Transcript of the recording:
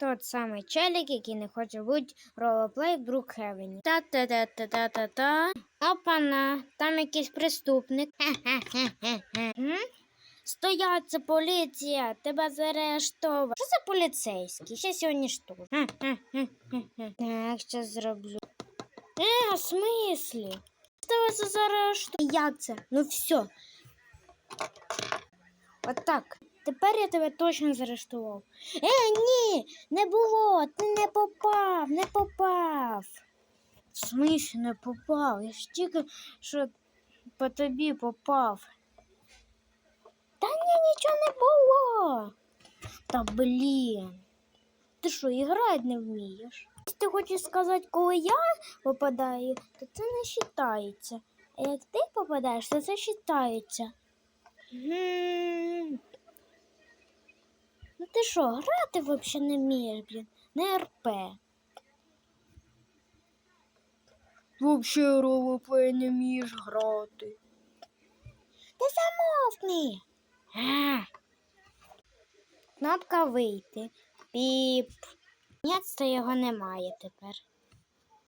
Тот самий челік, який не хоче бути ролеплей в Брукхевені. Та-та-та-та-та-та. Опана, там якийсь преступник. Стоять, це поліція, тебе заарештовано. Що за поліцейський? Ще сьогодні що? Так, що зроблю. Е, в смислі? Тебе це заарештовано. Як це? Ну все. Отак. Тепер я тебе точно заарештував. Е, ні, не було, ти не попав, не попав. В смислі не попав? Я ж тільки що по тобі попав. Та ні, нічого не було. Та блін. Ти що, іграти не вмієш? Якщо ти хочеш сказати, коли я попадаю, то це не вважається. А як ти попадаєш, то це вважається. Що, грати взагалі не вмієш, блін, не РП. Взагалі ролеплей не вмієш грати. Ти замовкни. А. Кнопка вийти. Піп. Ні, це його немає тепер.